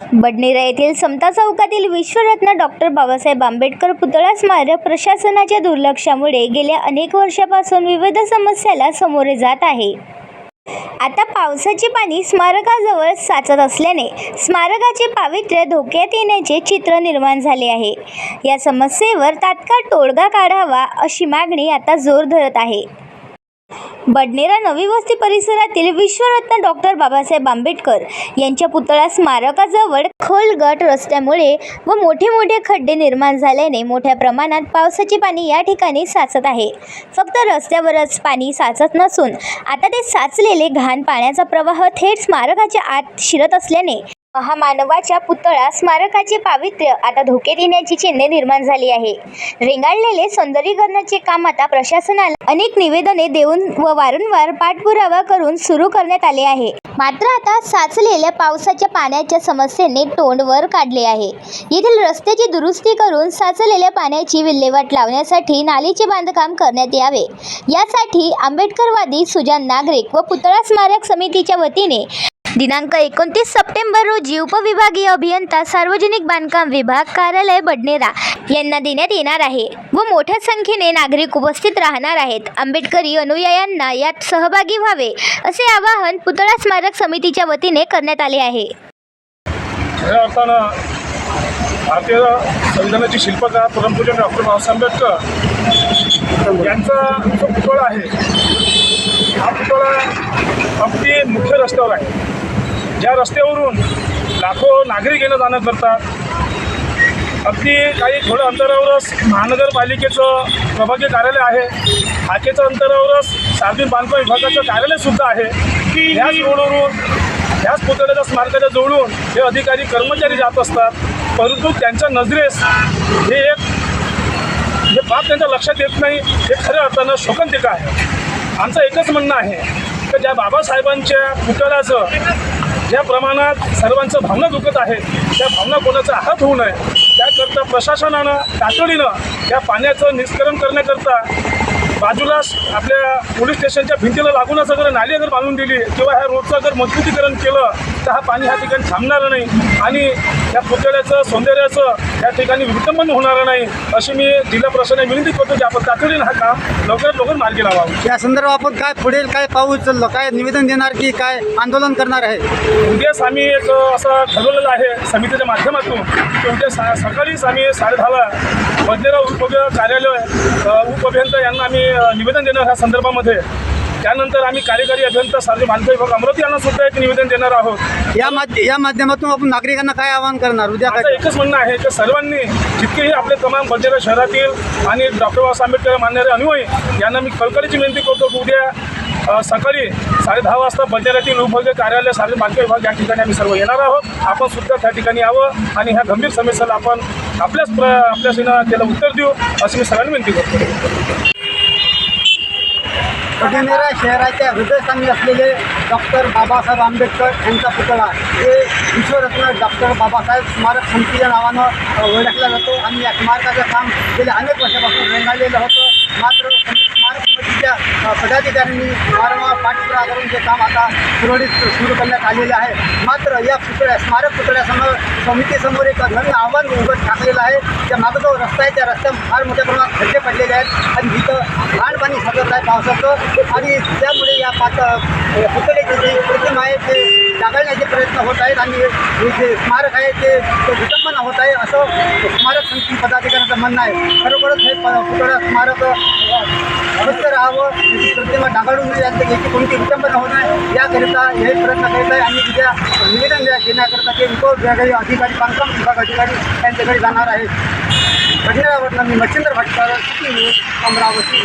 बडनेरा येथील समता चौकातील विश्वरत्न डॉक्टर बाबासाहेब आंबेडकर पुतळा स्मारक प्रशासनाच्या दुर्लक्षामुळे गेल्या अनेक वर्षापासून विविध समस्याला सामोरे जात आहे. आता पावसाचे पाणी स्मारकाजवळ साचत असल्याने स्मारकाचे पावित्र्य धोक्यात येण्याचे चित्र निर्माण झाले आहे. या समस्येवर तात्काळ तोडगा काढावा अशी मागणी आता जोर धरत आहे. बडनेरा नवी वस्ती परिसरातील विश्वरत्न डॉक्टर बाबासाहेब आंबेडकर यांच्या पुतळा स्मारकाजवळ खोल गट रस्त्यामुळे व मोठे मोठे खड्डे निर्माण झाल्याने मोठ्या प्रमाणात पावसाचे पाणी या ठिकाणी साचत आहे. फक्त रस्त्यावरच पाणी साचत नसून आता ते साचलेले घाण पाण्याचा प्रवाह थेट स्मारकाच्या आत शिरत असल्याने महामानवाच्या पुतळा स्मारकाचे पावित्र्य आता धोक्यात येण्याची चिन्हे निर्माण झाली आहे. रेंगाळलेले सौंदर्यीकरणाचे काम आता प्रशासनाला अनेक निवेदने देऊन व वारंवार पाठपुरावा करून सुरू करण्यात आले आहे. मात्र आता साचलेल्या पावसाच्या पाण्याच्या समस्येने तोंड वर काढले आहे. येथील रस्त्याची दुरुस्ती करून साचलेल्या पाण्याची विल्हेवाट लावण्यासाठी नालीचे बांधकाम करण्यात यावे. यासाठी आंबेडकरवादी सुजान नागरिक व पुतळा स्मारक समितीच्या वतीने दिनांक एकोणतीस सप्टेंबर रोजी उपविभागीय अभियंता सार्वजनिक बांधकाम विभाग कार्यालय बडनेरा यांना देण्यात येणार आहे व मोठ्या संख्येने नागरिक उपस्थित राहणार आहेत. आंबेडकरी अनुयायांना यात सहभागी व्हावे असे आवाहन पुतळा स्मारक समितीच्या वतीने करण्यात आले आहे. खऱ्या अर्थानं भारतीय संविधानाचे शिल्पकार परमपूजन डॉक्टर बाबासाहेब आंबेडकर यांचा जो पुतळा आहे हा पुतळा अगदी मुख्य रस्त्यावर आहे. ज्या रस्त्यावरून लाखो नागरिक येणं जाणं करतात अगदी काही थोड्या अंतरावरच महानगरपालिकेचं प्रभागीय कार्यालय आहे. हाकेच्या अंतरावरच सार्वजनिक बांधकाम विभागाचं कार्यालयसुद्धा आहे. ह्याच रोडवरून ह्याच पुतळ्याच्या स्मारकाच्या जवळून हे अधिकारी कर्मचारी जात असतात. परंतु त्यांच्या नजरेस हे एक हे बाब त्यांच्या लक्षात येत नाही. हे खऱ्या अर्थानं शोकंतिका आहे. आमचं एकच म्हणणं आहे की ज्या बाबासाहेबांच्या पुतळ्याचं ज्या प्रमाणात सर्वांचं भावना दुखत आहे त्या भावना कोणाचा आहात होऊ नये. त्याकरता प्रशासनानं तातडीनं या पाण्याचं निष्करण करण्याकरता बाजूलाच आपल्या पोलीस स्टेशनच्या भिंतीला लागूनच अगर नाली अगर बांधून दिली किंवा ह्या रोडचं जर मजबूतीकरण केलं तर हा पाणी ह्या ठिकाणी थांबणार नाही. आणि या पुतळ्याचं सौंदर्याचं या ठिकाणी विटंबन होणार नाही अशी मी जिल्हा प्रशासनाला विनंती करतो की आपण तातडीनं हा काम लवकरात लवकर मार्गी लावावं. या संदर्भात आपण काय पुढील काय पाऊल उचललं काय निवेदन देणार की काय आंदोलन करणार आहे? उद्याच आम्ही एक असं ठरवलेलं आहे समितीच्या माध्यमातून की उद्या सा सकाळीच आम्ही साडेदहाला बदलेराव उपविभाग कार्यालय अ, उपअभियंता यांना आम्ही अ, निवेदन देणार ह्या संदर्भामध्ये. त्यानंतर आम्ही कार्यकारी अभियंता सार्वजनिक बांधकाम विभाग अमरावती यांना सुद्धा एक निवेदन देणार आहोत. या माध्य या माध्यमातून आपण नागरिकांना काय आवाहन करणार? उद्या माझं काय? एकच म्हणणं आहे की सर्वांनी जितकेही आपले तमाम बंजारा शहरातील आणि डॉक्टर बाबासाहेब आंबेडकर मानणारे अनुयायी यांना मी कळकळीची विनंती करतो की उद्या अ, सकाळी साडे दहा वाजता बंजाऱ्यातील उपविभागीय कार्यालय सार्वजनिक बांधकाम विभाग या ठिकाणी आम्ही सर्व येणार आहोत आपण सुद्धा त्या ठिकाणी यावं आणि ह्या गंभीर समस्येला आपण आपल्याच प्र आपल्याशीनं त्याला उत्तर देऊ अशी मी सगळ्यांनी विनंती करतो बडनेरा शहराच्या हृदयस्थानी असलेले डॉक्टर बाबासाहेब आंबेडकर यांचा पुतळा. हे विश्वरत्न डॉक्टर बाबासाहेब स्मारक समितीच्या नावानं ओळखला जातो. आणि या स्मारकाचं काम गेल्या अनेक वर्षापासून रेंगाळलेलं होतं. मात्र स्मारक पदाधिकाऱ्यांनी वारंवार पाठपुरा करून जे काम आता सुरळीत सुरू करण्यात आलेलं आहे. मात्र या पुतळ्या स्मारक पुतळ्यासमोर समितीसमोर एक नवीन आव्हान उभं टाकलेलं आहे. त्या मागं जो रस्ता आहे त्या रस्त्यात फार मोठ्या प्रमाणात खड्डे पडलेले आहेत आणि तिथं घाण पाणी सजत आहे पावसाचं. आणि त्यामुळे या पाच पुतळ्याची जी प्रतिमा आहे ते जागळण्याचे प्रयत्न होत आहेत आणि हे जे स्मारक आहे ते ते विटंबना होत आहे असं स्मारक समिती पदाधिकाऱ्यांचं म्हणणं आहे. खरोखरच हे प पुतळा स्मारक स्वस्थ राहावं. प्रतिमा डागाळून नये याची याची कोणती विटंबना होत नाही याकरिता हे प्रयत्न करीत आहे. आणि तिच्या निवेदन देण्याकरिता देण्याकरता ते उपविभागीय अधिकारी बांधकाम विभाग अधिकारी यांच्याकडे जाणार आहेत. बडनेरावरनं मी मच्छिंद्र भटकर अमरावती.